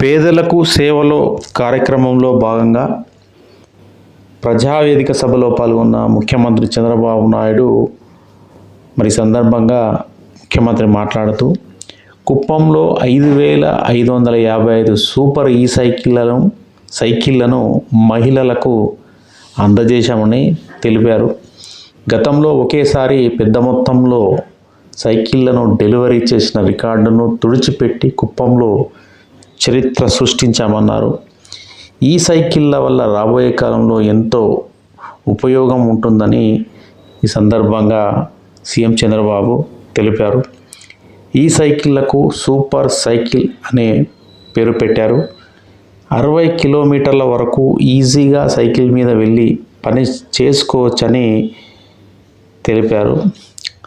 పేదలకు సేవలో కార్యక్రమంలో భాగంగా ప్రజావేదిక సభలో పాల్గొన్న ముఖ్యమంత్రి చంద్రబాబు నాయుడు మరి సందర్భంగా ముఖ్యమంత్రి మాట్లాడుతూ కుప్పంలో ఐదు వేల ఐదు వందల యాభై ఐదు సూపర్ ఈ సైకిళ్ళను సైకిళ్ళను మహిళలకు అందజేశామని తెలిపారు. గతంలో ఒకేసారి పెద్ద మొత్తంలో సైకిళ్ళను డెలివరీ చేసిన రికార్డును తుడిచిపెట్టి కుప్పంలో చరిత్ర సృష్టించామన్నారు. ఈ సైకిళ్ళ వల్ల రాబోయే కాలంలో ఎంతో ఉపయోగం ఉంటుందని ఈ సందర్భంగా సీఎం చంద్రబాబు తెలిపారు. ఈ సైకిళ్ళకు సూపర్ సైకిల్ అనే పేరు పెట్టారు. అరవై కిలోమీటర్ల వరకు ఈజీగా సైకిల్ మీద వెళ్ళి పని చేసుకోవచ్చని తెలిపారు.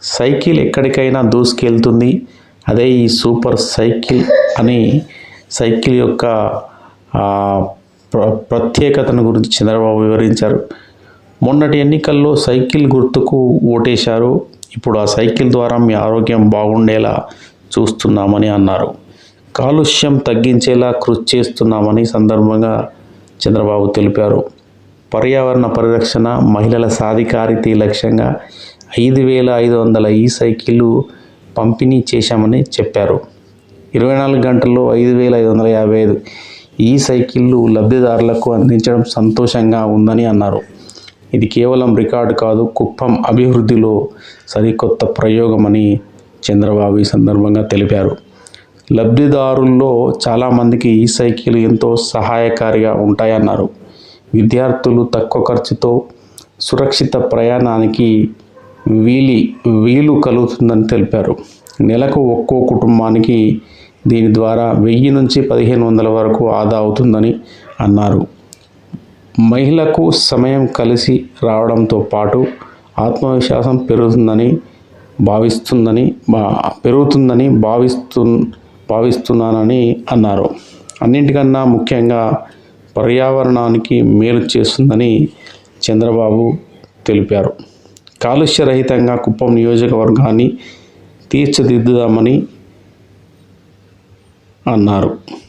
సైకిల్ ఎక్కడికైనా దూసుకెళ్తుంది. అదే ఈ సూపర్ సైకిల్ అని సైకిల్ యొక్క ప్ర ప్రత్యేకతను గురించి చంద్రబాబు వివరించారు. మొన్నటి ఎన్నికల్లో సైకిల్ గుర్తుకు ఓటేశారు. ఇప్పుడు ఆ సైకిల్ ద్వారా మీ ఆరోగ్యం బాగుండేలా చూస్తున్నామని అన్నారు. కాలుష్యం తగ్గించేలా కృషి చేస్తున్నామని సందర్భంగా చంద్రబాబు తెలిపారు. పర్యావరణ పరిరక్షణ మహిళల సాధికారిత లక్ష్యంగా ఐదు వేల ఐదు వందల ఈ సైకిళ్ళు పంపిణీ చేశామని చెప్పారు. ఇరవై నాలుగు గంటల్లో ఐదు వేల ఐదు వందల యాభై ఐదు ఈ సైకిళ్ళు లబ్ధిదారులకు అందించడం సంతోషంగా ఉందని అన్నారు. ఇది కేవలం రికార్డు కాదు కుప్పం అభివృద్ధిలో సరికొత్త ప్రయోగమని చంద్రబాబు ఈ సందర్భంగా తెలిపారు. లబ్ధిదారుల్లో చాలామందికి ఈ సైకిల్ ఎంతో సహాయకారిగా ఉంటాయన్నారు. విద్యార్థులు తక్కువ ఖర్చుతో సురక్షిత ప్రయాణానికి వీలి వీలు కలుగుతుందని తెలిపారు. నెలకు ఒక్కో కుటుంబానికి దీని ద్వారా వెయ్యి నుంచి పదిహేను వందల వరకు ఆదా అవుతుందని అన్నారు. మహిళకు సమయం కలిసి రావడంతో పాటు ఆత్మవిశ్వాసం పెరుగుతుందని భావిస్తుందని పెరుగుతుందని భావిస్తు భావిస్తున్నానని అన్నారు. అన్నింటికన్నా ముఖ్యంగా పర్యావరణానికి మేలు చేస్తుందని చంద్రబాబు తెలిపారు. కాలుష్య రహితంగా కుప్పం నియోజకవర్గాన్ని తీర్చిదిద్దుదామని అన్నారు.